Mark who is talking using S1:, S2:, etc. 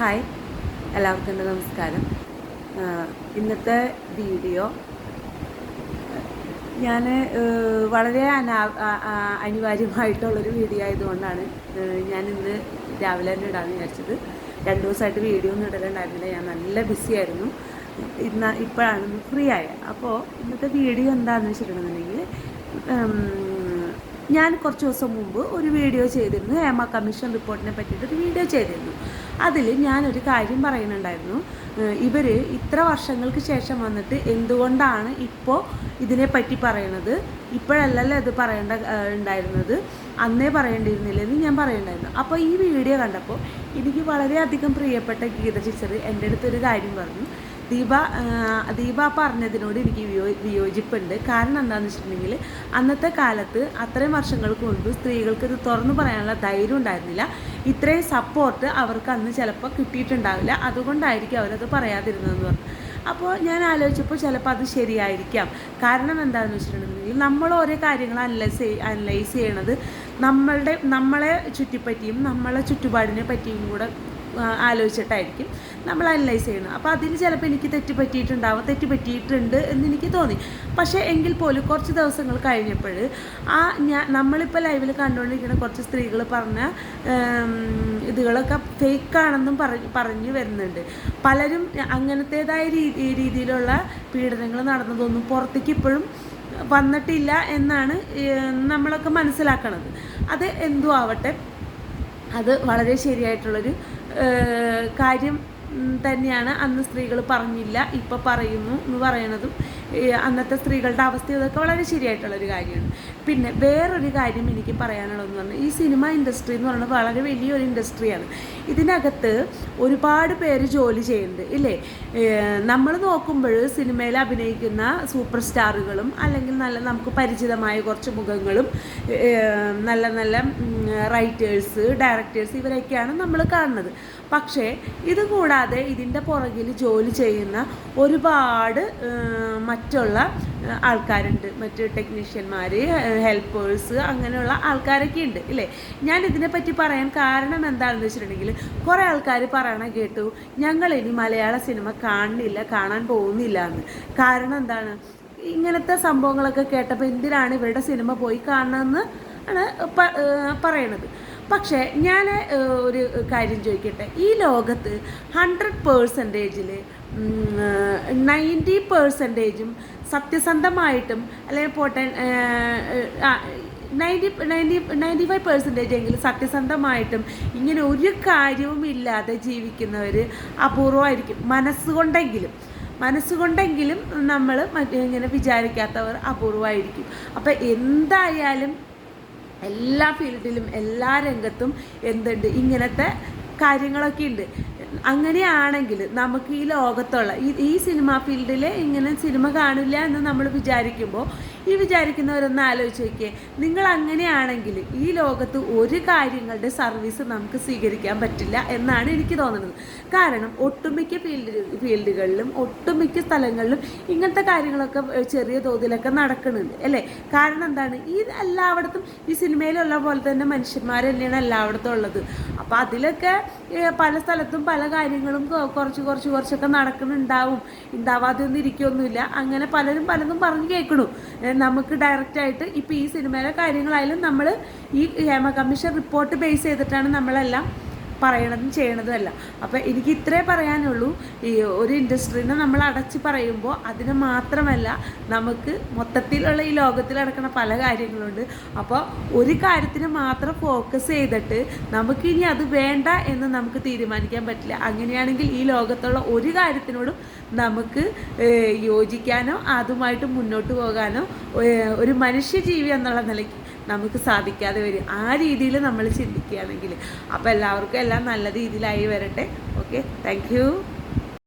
S1: Hi എല്ലാവർക്കും എന്റെ നമസ്കാരം. ഇന്നത്തെ വീഡിയോ ഞാൻ വളരെ അനാ അനിവാര്യമായിട്ടുള്ളൊരു വീഡിയോ ആയതുകൊണ്ടാണ് ഞാൻ ഇന്ന് രാവിലെ തന്നെ ഇടാമെന്ന് വിചാരിച്ചത്. രണ്ട് ദിവസമായിട്ട് വീഡിയോ ഒന്നും ഇടലുണ്ടായിരുന്നില്ല. ഞാൻ നല്ല ബിസി ആയിരുന്നു. ഇന്ന് ഇപ്പോഴാണ് ഫ്രീ ആയത് അപ്പോൾ ഇന്നത്തെ വീഡിയോ എന്താണെന്ന് വെച്ചിട്ടുണ്ടെന്നുണ്ടെങ്കിൽ ഞാൻ കുറച്ച് ദിവസം മുമ്പ് ഒരു വീഡിയോ ചെയ്തിരുന്നു. ഹേമ കമ്മീഷൻ റിപ്പോർട്ടിനെ പറ്റിയിട്ട് ഒരു വീഡിയോ ചെയ്തിരുന്നു. അതിൽ ഞാനൊരു കാര്യം പറയുന്നുണ്ടായിരുന്നു. ഇവർ ഇത്ര വർഷങ്ങൾക്ക് ശേഷം വന്നിട്ട് എന്തുകൊണ്ടാണ് ഇപ്പോൾ ഇതിനെപ്പറ്റി പറയണത്? ഇപ്പോഴല്ലല്ലോ ഇത് പറയേണ്ട ഉണ്ടായിരുന്നത്. അന്നേ പറയേണ്ടിയിരുന്നില്ലെന്ന് ഞാൻ പറയുന്നുണ്ടായിരുന്നു. അപ്പോൾ ഈ വീഡിയോ കണ്ടപ്പോൾ എനിക്ക് വളരെയധികം പ്രിയപ്പെട്ട ഗീത ടീച്ചർ എന്റെ അടുത്തൊരു കാര്യം പറഞ്ഞു. ദീപ ദീപ പറഞ്ഞതിനോട് എനിക്ക് വിയോ വിയോജിപ്പുണ്ട്. കാരണം എന്താണെന്ന് വെച്ചിട്ടുണ്ടെങ്കിൽ അന്നത്തെ കാലത്ത് അത്രയും വർഷങ്ങൾക്ക് മുൻപ് സ്ത്രീകൾക്ക് ഇത് തുറന്നു പറയാനുള്ള ധൈര്യം ഉണ്ടായിരുന്നില്ല. ഇത്രയും സപ്പോർട്ട് അവർക്ക് അന്ന് ചിലപ്പോൾ കിട്ടിയിട്ടുണ്ടാവില്ല. അതുകൊണ്ടായിരിക്കും അവരത് പറയാതിരുന്നതെന്ന് പറഞ്ഞു. അപ്പോൾ ഞാൻ ആലോചിച്ചപ്പോൾ ചിലപ്പോൾ അത് ശരിയായിരിക്കാം. കാരണം എന്താണെന്ന് വെച്ചിട്ടുണ്ടെങ്കിൽ നമ്മൾ ഓരോ കാര്യങ്ങൾ അനലൈസ് അനലൈസ് ചെയ്യണത് നമ്മളുടെ നമ്മളെ ചുറ്റിപ്പറ്റിയും നമ്മളെ ചുറ്റുപാടിനെ പറ്റിയും കൂടെ ആലോചിച്ചിട്ടായിരിക്കും നമ്മൾ അനലൈസ് ചെയ്യുന്നത്. അപ്പോൾ അതിന് ചിലപ്പോൾ എനിക്ക് തെറ്റ് പറ്റിയിട്ടുണ്ടാവും തെറ്റ് പറ്റിയിട്ടുണ്ട് എന്ന് എനിക്ക് തോന്നി. പക്ഷേ എങ്കിൽ പോലും കുറച്ച് ദിവസങ്ങൾ കഴിഞ്ഞപ്പോൾ ആ ഞാൻ നമ്മളിപ്പോൾ ലൈവിൽ കണ്ടുകൊണ്ടിരിക്കുന്ന കുറച്ച് സ്ത്രീകൾ പറഞ്ഞ ഇതുകളൊക്കെ ഫേക്കാണെന്നും പറഞ്ഞ് പറഞ്ഞു വരുന്നുണ്ട്. പലരും അങ്ങനത്തേതായ രീതി രീതിയിലുള്ള പീഡനങ്ങൾ നടന്നതൊന്നും പുറത്തേക്ക് ഇപ്പോഴും വന്നിട്ടില്ല എന്നാണ് നമ്മളൊക്കെ മനസ്സിലാക്കണത്. അത് എന്തു ആവട്ടെ അത് വളരെ ശരിയായിട്ടുള്ളൊരു കാര്യം തന്നെയാണ്. അന്ന് സ്ത്രീകൾ പറഞ്ഞില്ല. ഇപ്പോൾ പറയുന്നു എന്ന് പറയണതും അന്നത്തെ സ്ത്രീകളുടെ അവസ്ഥ ഇതൊക്കെ വളരെ ശരിയായിട്ടുള്ളൊരു കാര്യമാണ്. പിന്നെ വേറൊരു കാര്യം എനിക്ക് പറയാനുള്ളതെന്ന് പറഞ്ഞാൽ ഈ സിനിമ ഇൻഡസ്ട്രി എന്ന് പറയുന്നത് വളരെ വലിയൊരു ഇൻഡസ്ട്രിയാണ്. ഇതിനകത്ത് ഒരുപാട് പേര് ജോലി ചെയ്യുന്നുണ്ട് ഇല്ലേ? നമ്മൾ നോക്കുമ്പോൾ സിനിമയിൽ അഭിനയിക്കുന്ന സൂപ്പർ സ്റ്റാറുകളും അല്ലെങ്കിൽ നല്ല നമുക്ക് പരിചിതമായ കുറച്ച് മുഖങ്ങളും നല്ല നല്ല റൈറ്റേഴ്സ് ഡയറക്ടേഴ്സ് ഇവരൊക്കെയാണ് നമ്മൾ കാണുന്നത്. പക്ഷേ ഇത് കൂടാതെ ഇതിന്റെ പുറകിൽ ജോലി ചെയ്യുന്ന ഒരുപാട് മറ്റുള്ള ആൾക്കാരുണ്ട്. മറ്റ് ടെക്നീഷ്യന്മാർ ഹെൽപ്പേഴ്സ് അങ്ങനെയുള്ള ആൾക്കാരൊക്കെ ഉണ്ട് ഇല്ലേ? ഞാൻ ഇതിനെപ്പറ്റി പറയാൻ കാരണം എന്താണെന്ന് വെച്ചിട്ടുണ്ടെങ്കിൽ കുറേ ആൾക്കാർ പറയണ കേട്ടു ഞങ്ങൾ ഇനി മലയാള സിനിമ കാണുന്നില്ല കാണാൻ പോകുന്നില്ല എന്ന്. കാരണം എന്താണ്? ഇങ്ങനത്തെ സംഭവങ്ങളൊക്കെ കേട്ടപ്പോൾ എന്തിനാണ് ഇവരുടെ സിനിമ പോയി കാണണമെന്ന് ആണ് പറയണത്. പക്ഷേ ഞാൻ ഒരു കാര്യം ചോദിക്കട്ടെ. ഈ ലോകത്ത് ഹൺഡ്രഡ് പേഴ്സന്റേജിൽ നയന്റി പേഴ്സന്റേജും സത്യസന്ധമായിട്ടും അല്ലെങ്കിൽ പോട്ടെ ninety ninety ninety five percentage എങ്കിലും സത്യസന്ധമായിട്ടും ഇങ്ങനെ ഒരു കാര്യവും ഇല്ലാതെ ജീവിക്കുന്നവർ അപൂർവമായിരിക്കും. മനസ്സുകൊണ്ടെങ്കിലും മനസ്സുകൊണ്ടെങ്കിലും നമ്മൾ ഇങ്ങനെ വിചാരിക്കാത്തവർ അപൂർവമായിരിക്കും. അപ്പം എന്തായാലും എല്ലാ ഫീൽഡിലും എല്ലാ രംഗത്തും എന്തുണ്ട്? ഇങ്ങനത്തെ കാര്യങ്ങളൊക്കെ ഉണ്ട്. അങ്ങനെയാണെങ്കിൽ നമുക്ക് ഈ ലോകത്തുള്ള ഈ ഈ സിനിമ ഫീൽഡിൽ ഇങ്ങനെ സിനിമ കാണില്ല എന്ന് നമ്മൾ വിചാരിക്കുമ്പോൾ ഈ വിചാരിക്കുന്നവരൊന്ന് ആലോചിച്ച് നോക്കിയേ. നിങ്ങൾ അങ്ങനെയാണെങ്കിൽ ഈ ലോകത്ത് ഒരു കാര്യങ്ങളുടെ സർവീസ് നമുക്ക് സ്വീകരിക്കാൻ പറ്റില്ല എന്നാണ് എനിക്ക് തോന്നുന്നത്. കാരണം ഒട്ടുമിക്ക ഫീൽഡ് ഫീൽഡുകളിലും ഒട്ടുമിക്ക സ്ഥലങ്ങളിലും ഇങ്ങനത്തെ കാര്യങ്ങളൊക്കെ ചെറിയ തോതിലൊക്കെ നടക്കുന്നുണ്ട് അല്ലേ? കാരണം എന്താണ്? ഈ എല്ലായിടത്തും ഈ സിനിമയിലുള്ള പോലെ തന്നെ മനുഷ്യന്മാർ തന്നെയാണ് എല്ലായിടത്തും ഉള്ളത്. അപ്പോൾ അതിലൊക്കെ പല സ്ഥലത്തും പല കാര്യങ്ങളും കുറച്ച് കുറച്ച് കുറച്ചൊക്കെ നടക്കുന്നുണ്ടാവും. ഉണ്ടാവാതെ ഒന്നും ഇരിക്കൊന്നുമില്ല. അങ്ങനെ പലരും പലതും പറഞ്ഞു കേൾക്കണു. നമുക്ക് ഡയറക്റ്റായിട്ട് ഇപ്പോൾ ഈ സിനിമയിലെ കാര്യങ്ങളായാലും നമ്മൾ ഈ ഹേമ കമ്മീഷൻ റിപ്പോർട്ട് ബേസ് ചെയ്തിട്ടാണ് നമ്മളെല്ലാം പറയണതും ചെയ്യണതും അല്ല. അപ്പോൾ എനിക്ക് ഇത്രേ പറയാനുള്ളൂ. ഈ ഒരു ഇൻഡസ്ട്രീനെ നമ്മൾ അടച്ച് പറയുമ്പോൾ അതിന് മാത്രമല്ല നമുക്ക് മൊത്തത്തിലുള്ള ഈ ലോകത്തിൽ നടക്കുന്ന പല കാര്യങ്ങളുണ്ട്. അപ്പോൾ ഒരു കാര്യത്തിന് മാത്രം ഫോക്കസ് ചെയ്തിട്ട് നമുക്കിനി അത് വേണ്ട എന്ന് നമുക്ക് തീരുമാനിക്കാൻ പറ്റില്ല. അങ്ങനെയാണെങ്കിൽ ഈ ലോകത്തുള്ള ഒരു കാര്യത്തിനോടും നമുക്ക് യോജിക്കാനോ അതുമായിട്ട് മുന്നോട്ട് പോകാനോ ഒരു മനുഷ്യജീവി എന്നുള്ള നിലയ്ക്ക് നമുക്ക് സാധിക്കാതെ വരും. ആ രീതിയിൽ നമ്മൾ ചിന്തിക്കുകയാണെങ്കിൽ. അപ്പോൾ എല്ലാവർക്കും എല്ലാം നല്ല രീതിയിലായി വരട്ടെ. Okay thank